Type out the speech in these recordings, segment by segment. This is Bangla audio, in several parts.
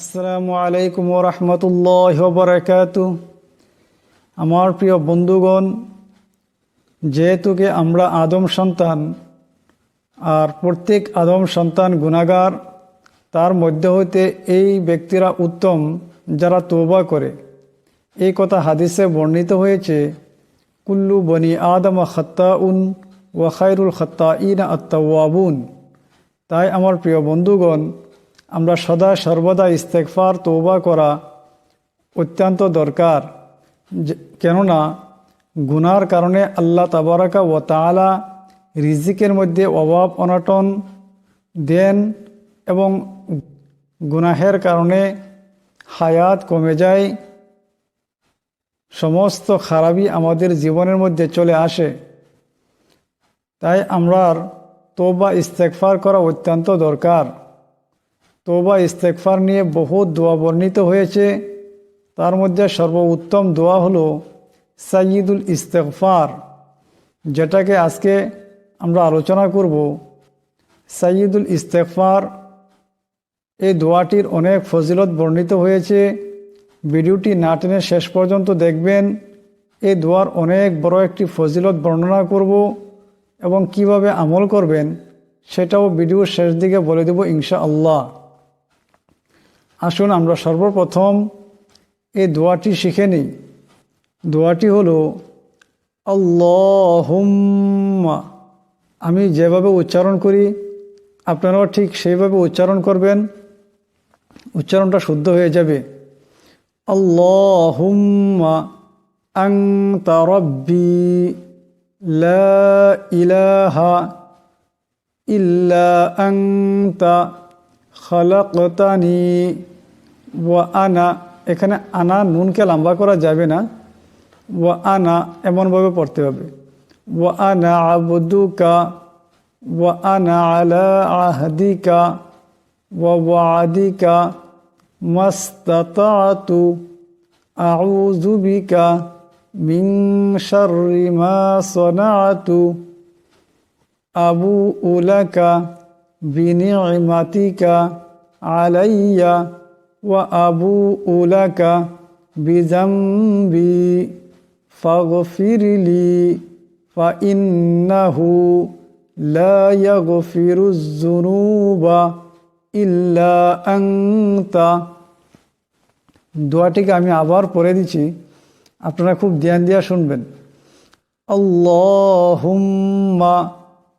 আসসালামু আলাইকুম রহমতুল্লাহ বরকাত আমার প্রিয় বন্ধুগণ যেহেতুকে আমরা আদম সন্তান আর প্রত্যেক আদম সন্তান গুণাগার তার মধ্যে হইতে এই ব্যক্তিরা উত্তম যারা তোবা করে। এই কথা হাদিসে বর্ণিত হয়েছে, কুল্লু বনি আদম খত্তা উন ওয়া খায়রুল খত্তা ইন আত্মাবুন তাই আমার প্রিয় বন্ধুগণ আমরা সদা সর্বদা ইস্তেকফার তৌবা করা অত্যন্ত দরকার। কেননা গুনার কারণে আল্লাহ তাবারাকা ও তাআলা রিজিকের মধ্যে অভাব অনটন দেন এবং গুনাহের কারণে হায়াত কমে যায়। সমস্ত খারাপই আমাদের জীবনের মধ্যে চলে আসে। তাই আমরার তোবা ইস্তেকফার করা অত্যন্ত দরকার। তোবা ইস্তেকফার নিয়ে বহু দোয়া বর্ণিত হয়েছে। তার মধ্যে সর্বোত্তম দোয়া হলো সাইয়দুল ইস্তেকফার যেটাকে আজকে আমরা আলোচনা করব। সাইয়দুল ইস্তেকফার এই দোয়াটির অনেক ফজিলত বর্ণিত হয়েছে। ভিডিওটি না টেনে শেষ পর্যন্ত দেখবেন। এই দোয়ার অনেক বড় একটি ফজিলত বর্ণনা করব এবং কীভাবে আমল করবেন সেটাও ভিডিওর শেষ দিকে বলে দেব ইনশা আল্লাহ আসুন আমরা সর্বপ্রথম এই দোয়াটি শিখে নিই। দোয়াটি হলো, আল্লাহুম্মা। আমি যেভাবে উচ্চারণ করি, আপনারাও ঠিক সেইভাবে উচ্চারণ করবেন, উচ্চারণটা শুদ্ধ হয়ে যাবে। আল্লাহুম্মা আংতা রব্বি লা ইলাহা ইল্লা আংতা খালাকতানি ওয়া আনা, এখানে আনা নুনকে লম্বা করা যাবে না। ওয়া আনা এমনভাবে পড়তে হবে। ওয়া আনা আবদুকা, ওয়া আনা আলা আহদিকা, ওয়া ওয়াদিকা, মাস্তাতাতু, আউযু বিকা মিন শাররি সনাতু আবু লাকা বিনিমাতিকা আলাইয়া ওয়া আবু উলাকা বিজাম্বি ফাগফিরলি ফাইন্নাহু লা ইয়াগফিরু যুনুবা ইল্লা আনতা। দোয়াটিকে আমি আবার পড়ে দিচ্ছি। আপনারা খুব ধ্যান দিয়া শুনবেন। আল্লাহুম্মা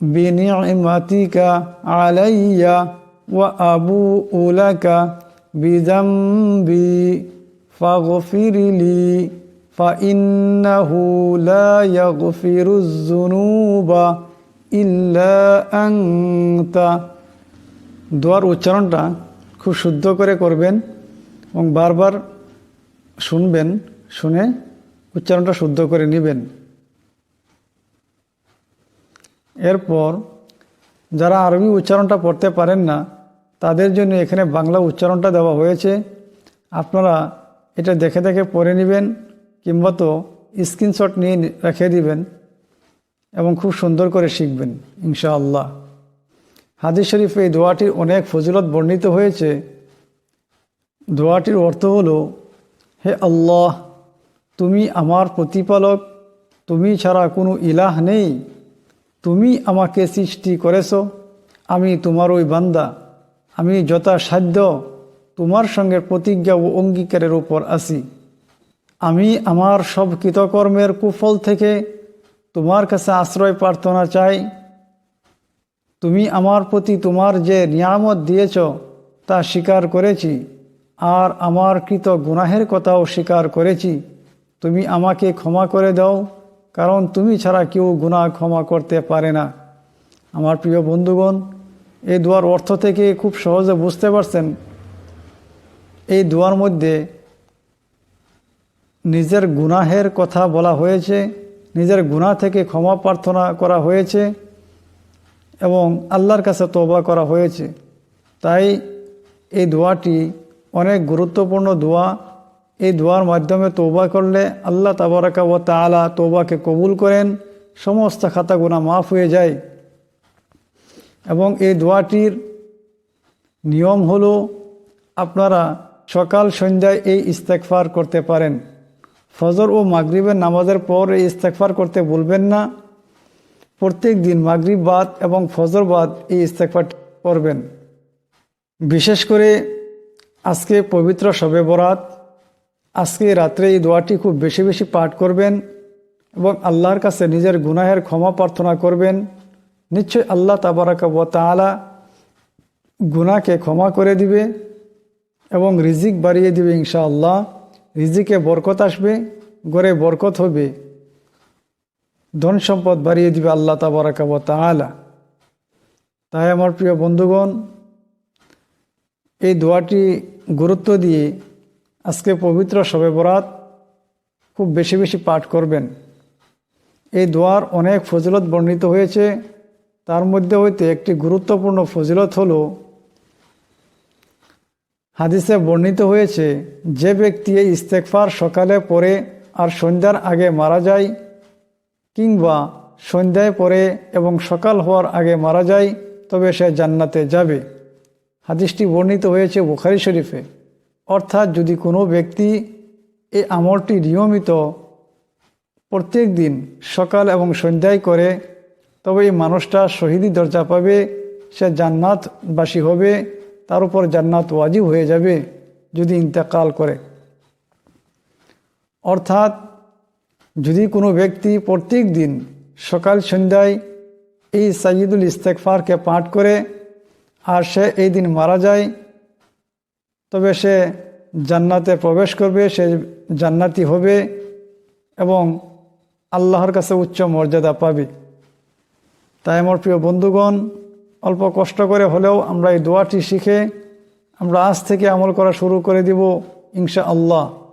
بنعمتك علي وأبوء لك بذنبي فاغفر لي فإنه لا يغفر الذنوب إلا أنت দোয়ার উচ্চারণটা খুব শুদ্ধ করে করবেন এবং বারবার শুনবেন শুনে উচ্চারণটা শুদ্ধ করে নেবেন এরপর যারা আরবি উচ্চারণটা পড়তে পারেন না, তাদের জন্য এখানে বাংলা উচ্চারণটা দেওয়া হয়েছে। আপনারা এটা দেখে দেখে পড়ে নেবেন কিংবা তো স্ক্রিনশট নিয়ে রেখে দিবেন এবং খুব সুন্দর করে শিখবেন, ইনশাআল্লাহ। হাদিস শরীফ এই দোয়াটির অনেক ফজিলত বর্ণিত হয়েছে। দোয়াটির অর্থ হলো, হে আল্লাহ, তুমি আমার প্রতিপালক, তুমি ছাড়া কোনো ইলাহ নেই। তুমি আমাকে সৃষ্টি করেছ, আমি তোমার ওই বান্দা। আমি যথাসাধ্য তোমার সঙ্গে প্রতিজ্ঞা ও অঙ্গীকারের উপর আছি। আমি আমার সব কৃতকর্মের কুফল থেকে তোমার কাছে আশ্রয় প্রার্থনা চাই। তুমি আমার প্রতি তোমার যে নিয়ামত দিয়েছ, তা স্বীকার করেছি, আর আমার কৃত গুনাহের কথাও স্বীকার করেছি। তুমি আমাকে ক্ষমা করে দাও। কারণ তুমি ছাড়া কেউ গুনাহ ক্ষমা করতে পারে না। আমার প্রিয় বন্ধুগণ, এই দোয়ার অর্থ থেকে খুব সহজে বুঝতে পারছেন, এই দোয়ার মধ্যে নিজের গুনাহের কথা বলা হয়েছে, নিজের গুনাহ থেকে ক্ষমা প্রার্থনা করা হয়েছে এবং আল্লাহর কাছে তওবা করা হয়েছে। তাই এই দোয়াটি অনেক গুরুত্বপূর্ণ দোয়া। এই দোয়ার মাধ্যমে তৌবা করলে আল্লাহ তাবারাকা ও তালা তৌবাকে কবুল করেন, সমস্ত খাতা গুণা মাফ হয়ে যায়। এবং এই দোয়াটির নিয়ম হলো, আপনারা সকাল সন্ধ্যায় এই ইস্তেকফার করতে পারেন। ফজর ও মাগরিবের নামাজের পর এই ইস্তেকফার করতে বলবেন না। প্রত্যেক দিন মাগরিব বাদ এবং ফজর বাদ এই ইস্তেকফার করবেন। বিশেষ করে আজকে পবিত্র শবে বরাত আজকে রাত্রে এই দোয়াটি খুব বেশি বেশি পাঠ করবেন এবং আল্লাহর কাছে নিজের গুনাহের ক্ষমা প্রার্থনা করবেন। নিশ্চয় আল্লাহ তাবারাকা ও তালা গুনাকে ক্ষমা করে দিবে এবং রিজিক বাড়িয়ে দিবে ইনশাআল্লাহ। রিজিকে বরকত আসবে, গড়ে বরকত হবে। ধন সম্পদ বাড়িয়ে দিবে আল্লাহ তাবারাকা তালা তাই আমার প্রিয় বন্ধুগণ, এই দোয়াটি গুরুত্ব দিয়ে আজকে পবিত্র শবে বরাত খুব বেশি বেশি পাঠ করবেন। এই দোয়ার অনেক ফজিলত বর্ণিত হয়েছে। তার মধ্যে হইতে একটি গুরুত্বপূর্ণ ফজিলত হল, হাদিসে বর্ণিত হয়েছে, যে ব্যক্তি এই ইস্তেকফার সকালে পরে আর সন্ধ্যার আগে মারা যায় কিংবা সন্ধ্যায় পরে এবং সকাল হওয়ার আগে মারা যায়, তবে সে জান্নাতে যাবে। হাদিসটি বর্ণিত হয়েছে বুখারি শরীফে। অর্থাৎ যদি কোনো ব্যক্তি এই আমলটি নিয়মিত প্রত্যেক দিন সকাল এবং সন্ধ্যায় করে, তবে এই মানুষটা শহীদি দরজা পাবে, সে জান্নাতবাসী হবে, তার উপর জান্নাত ওয়াজিব হয়ে যাবে যদি ইন্তেকাল করে। অর্থাৎ যদি কোনো ব্যক্তি প্রত্যেক দিন সকাল সন্ধ্যায় এই সাইয়দুল ইস্তেকফারকে পাঠ করে আর সে এই দিন মারা যায় তবে সে জান্নাতে প্রবেশ করবে, সে জান্নাতি হবে এবং আল্লাহর কাছে উচ্চ মর্যাদা পাবে। তাই আমার প্রিয় বন্ধুগণ, অল্প কষ্ট করে হলেও আমরা এই দোয়াটি শিখে আমরা আজ থেকে আমল করা শুরু করে দিব ইনশা আল্লাহ